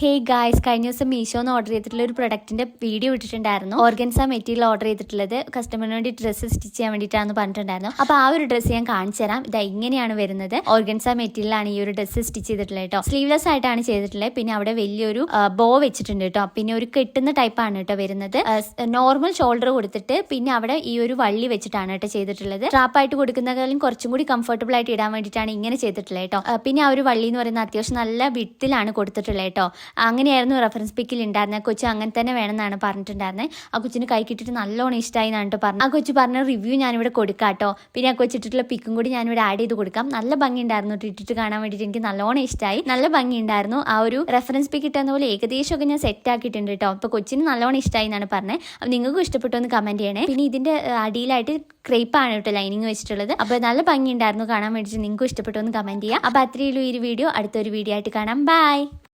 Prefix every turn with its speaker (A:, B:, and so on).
A: Hey guys കഴിഞ്ഞ ദിവസം മീഷോന്ന് order ചെയ്തിട്ടുള്ള ഒരു പ്രൊഡക്റ്റിന്റെ വീഡിയോ ഇട്ടിട്ടുണ്ടായിരുന്നു. ഓർഗൻസ മെറ്റീരിയൽ ഓർഡർ ചെയ്തിട്ടുള്ളത് കസ്റ്റമറിന് വേണ്ടി ഡ്രസ്സ് സ്റ്റിച്ച് ചെയ്യാൻ വേണ്ടിയിട്ടാണെന്ന് പറഞ്ഞിട്ടുണ്ടായിരുന്നു. അപ്പോൾ ആ ഒരു ഡ്രസ്സ് ഞാൻ കാണിച്ചു തരാം. ഇത് ഇങ്ങനെയാണ് വരുന്നത്. ഓർഗൻസ മെറ്റീരിയലാണ് ഈ ഒരു ഡ്രസ്സ് സ്റ്റിച്ച് ചെയ്തിട്ടുള്ളത് കേട്ടോ. സ്ലീവ്ലെസ് ആയിട്ടാണ് ചെയ്തിട്ടുള്ളത്. പിന്നെ അവിടെ വലിയൊരു ബോ വെച്ചിട്ടുണ്ട് കേട്ടോ. പിന്നെ ഒരു കെട്ടുന്ന ടൈപ്പാണ് കേട്ടോ വരുന്നത്. നോർമൽ ഷോൾഡർ കൊടുത്തിട്ട് പിന്നെ അവിടെ ഈ ഒരു വള്ളി വെച്ചിട്ടാണ് കേട്ടോ ചെയ്തിട്ടുള്ളത്. ട്രാപ്പായിട്ട് കൊടുക്കുന്നതിലും കുറച്ചും കൂടി കംഫർട്ടബിൾ ആയിട്ട് ഇടാൻ വേണ്ടിയിട്ടാണ് ഇങ്ങനെ ചെയ്തിട്ടുള്ളത് കേട്ടോ. പിന്നെ ആ ഒരു വള്ളി എന്ന് പറയുന്നത് അത്യാവശ്യം നല്ല വിട്ടിലാണ് കൊടുത്തിട്ടുള്ളത് കേട്ടോ. അങ്ങനെയായിരുന്നു റെഫറൻസ് പിക്കിൽ ഉണ്ടായിരുന്നത് കൊച്ചു അങ്ങനെ തന്നെ വേണമെന്നാണ് പറഞ്ഞിട്ടുണ്ടായിരുന്നത്. ആ കൊച്ചിന് കൈ കിട്ടിയിട്ട് നല്ലോണം ഇഷ്ടമായി എന്നാണ് പറഞ്ഞു ആ കൊച്ചു പറഞ്ഞ റിവ്യൂ ഞാനിവിടെ കൊടുക്കാം കേട്ടോ. പിന്നെ ആ കൊച്ചിട്ടുള്ള പിക്കും കൂടി ഞാനിവിടെ ആഡ് ചെയ്ത് കൊടുക്കാം. നല്ല ഭംഗി ഉണ്ടായിരുന്നു ട്ടോ ഇട്ടിട്ട് കാണാൻ വേണ്ടിയിട്ട്. എനിക്ക് നല്ലോണം ഇഷ്ടമായി നല്ല ഭംഗി ഉണ്ടായിരുന്നു ആ ഒരു റെഫറൻസ് പിക്ക് കിട്ടുന്ന പോലെ ഏകദേശമൊക്കെ ഞാൻ സെറ്റ് ആക്കിയിട്ടുണ്ട് കേട്ടോ. അപ്പോൾ കൊച്ചിന് നല്ലോണം ഇഷ്ടമായി എന്നാണ് പറഞ്ഞത്. അപ്പോൾ നിങ്ങൾക്കും ഇഷ്ടപ്പെട്ടു എന്ന് കമന്റ് ചെയ്യണേ. പിന്നെ ഇതിന്റെ അടിയിലായിട്ട് ക്രേപ്പാണ് കേട്ടോ ലൈനിങ് വെച്ചിട്ടുള്ളത്. അപ്പോൾ നല്ല ഭംഗി ഉണ്ടായിരുന്നു കാണാൻ വേണ്ടിയിട്ട്. നിങ്ങൾക്കും ഇഷ്ടപ്പെട്ടു എന്ന് കമന്റ് ചെയ്യാം. അപ്പോൾ അത്രയുള്ളൂ ഈ വീഡിയോ അടുത്തൊരു വീഡിയോ ആയിട്ട് കാണാം. ബൈ